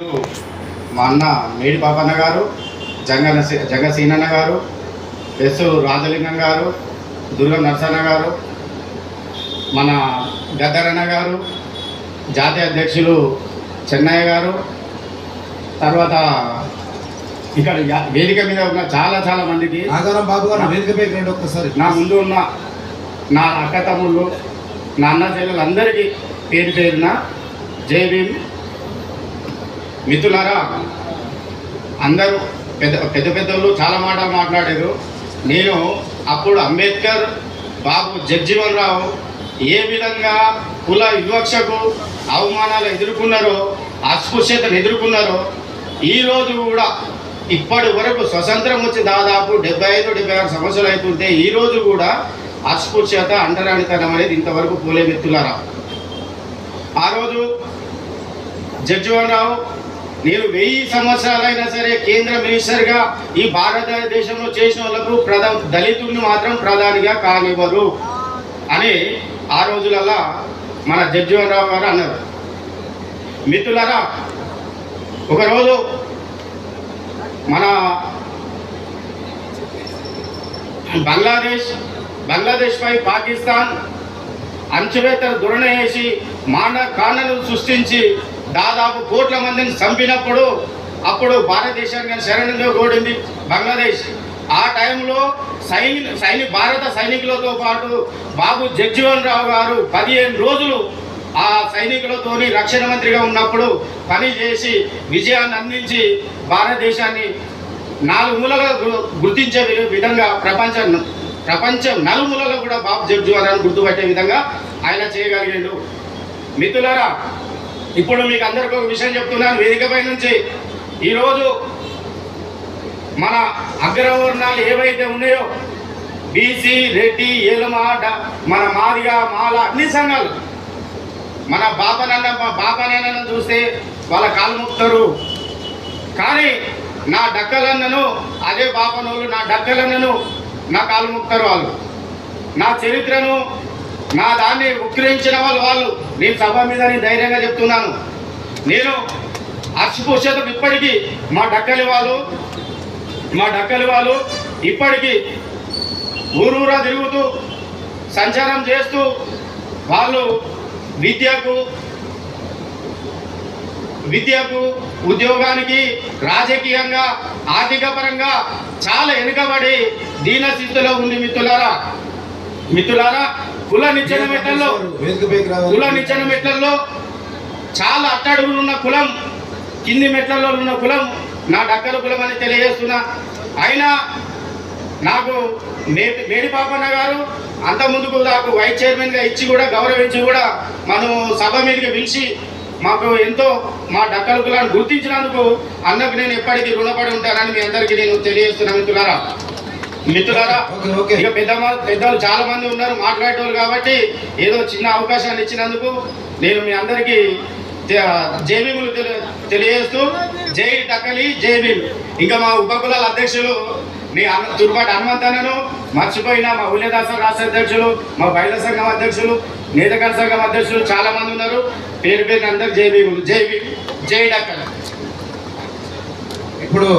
మా అన్న మేడి పాపన్న గారు జంగన జగసీనన్న గారు ఎస్ రాజలింగం గారు దుర్గం నరసన్న గారు మన గద్దరన్న గారు జాతీయ అధ్యక్షులు చెన్నయ్య గారు తర్వాత ఇక్కడ వేదిక మీద ఉన్న చాలా చాలా మందికి నాగారం బాబు గారు వేదికపైకి రండి ఒక్కసారి. నా ముందు ఉన్న నా అక్క తమ్ముళ్ళు నా అన్న చెల్లెలందరికీ పేరు పేరున జై భీమ్. మిత్రులారా అందరూ పెద్ద పెద్ద పెద్దలు చాలా మాట మాట్లాడారు. నేను అప్పుడు అంబేద్కర్ బాబు జగ్జీవన్ రావు ఏ విధంగా కుల వివక్షకు అవమానాలు ఎదుర్కొన్నారో అస్పృశ్యతను ఎదుర్కొన్నారో ఈరోజు కూడా ఇప్పటి వరకు స్వతంత్రం వచ్చి దాదాపు డెబ్బై ఐదు డెబ్బై ఆరు సంవత్సరాలు అవుతుంటే ఈ రోజు కూడా అస్పృశ్యత అంటరానితనం అనేది ఇంతవరకు పోలే మిత్రులారా. ఆ రోజు జడ్జివన్ రావు నేను వెయ్యి సంవత్సరాలైనా సరే కేంద్ర మినిస్టర్గా ఈ భారతదేశంలో చేసిన వాళ్ళకు ప్రధా దళితుల్ని మాత్రం ప్రధానిగా కానివ్వరు అని ఆ రోజులలో మన జడ్జీవన్ రావు గారు అన్నారు. మిత్రులరా ఒకరోజు మన బంగ్లాదేశ్ బంగ్లాదేశ్పై పాకిస్తాన్ అంచువేతర ధోరణ వేసి మాన కాండను సృష్టించి దాదాపు కోట్ల మందిని చంపినప్పుడు అప్పుడు భారతదేశానికి శరణంగా కోడింది బంగ్లాదేశ్. ఆ టైంలో సైని సైని భారత సైనికులతో పాటు బాబు జగ్జీవన్ రావు గారు పదిహేను రోజులు ఆ సైనికులతోని రక్షణ మంత్రిగా ఉన్నప్పుడు పని చేసి విజయాన్ని అందించి భారతదేశాన్ని నాలుగు మూలగా గుర్తించే విధంగా ప్రపంచ ప్రపంచం నలుమూలలో కూడా బాబు జగ్జీవన్ గుర్తుపట్టే విధంగా ఆయన చేయగలిగాడు. మిత్రులారా ఇప్పుడు మీకు అందరికీ ఒక విషయం చెప్తున్నాను. వేదికపై నుంచి ఈరోజు మన అగ్రవర్ణాలు ఏవైతే ఉన్నాయో బీసీ రెడ్డి ఏలమ మన మాదిగ మాల అన్ని సంఘాలు. మన బాపనన్న బాపనన్న చూస్తే వాళ్ళ కాలు ముక్తారు కానీ నా డక్కలన్నను అదే బాపనోళ్ళు నా డక్కలన్నను నా కాలు ముక్తారు వాళ్ళు. నా చరిత్రను నా దాన్ని ఉక్కిరించిన వాళ్ళు వాళ్ళు. నేను సభ మీద నేను ధైర్యంగా చెప్తున్నాను. నేను అస్పృశ్యతకు ఇప్పటికీ మా డక్కలి వాళ్ళు మా డక్కలి వాళ్ళు ఇప్పటికీ ఊరూరా తిరుగుతూ సంచారం చేస్తూ వాళ్ళు విద్యకు విద్యకు ఉద్యోగానికి రాజకీయంగా ఆర్థిక పరంగా చాలా వెనుకబడి దీనస్థితిలో ఉంది మిత్రులారా. మిత్రులారా కుల నిచ్చెన రావాలి. కుల నిచ్చెన మెట్లలో చాలా అట్టడుగులు ఉన్న కులం కింది మెట్లలో ఉన్న కులం నా డక్కల కులం అని తెలియజేస్తున్నా. అయినా నాకు మేడి పాపన్న గారు అంత ముందుకు నాకు వైస్ చైర్మన్గా ఇచ్చి కూడా గౌరవించి కూడా మనం సభ మీదకి పిలిచి మాకు ఎంతో మా డక్కల కులాన్ని గుర్తించినందుకు అన్నకు నేను ఎప్పటికీ రుణపడి ఉంటానని మీ అందరికీ నేను తెలియజేస్తున్నా మిత్రులారా. మిత్రులారా ఇక పెద్ద పెద్దలు చాలా మంది ఉన్నారు మాట్లాడేవాళ్ళు కాబట్టి ఏదో చిన్న అవకాశాన్ని ఇచ్చినందుకు నేను మీ అందరికీ జేబీములు తెలియజేస్తూ జై టకలి జై భీమ్. ఇంకా మా ఉపకులాల అధ్యక్షులు మీ అన్న తుర్పాటి హనుమంతనను మర్చిపోయిన మా ఉల్యదాస రాష్ట్ర అధ్యక్షులు మా బయల సంఘం అధ్యక్షులు నేతకర సంఘం అధ్యక్షులు చాలా మంది ఉన్నారు. పేరు పేరు అందరు జై భీములు జై భీమ్ జై డక్కలి ఇప్పుడు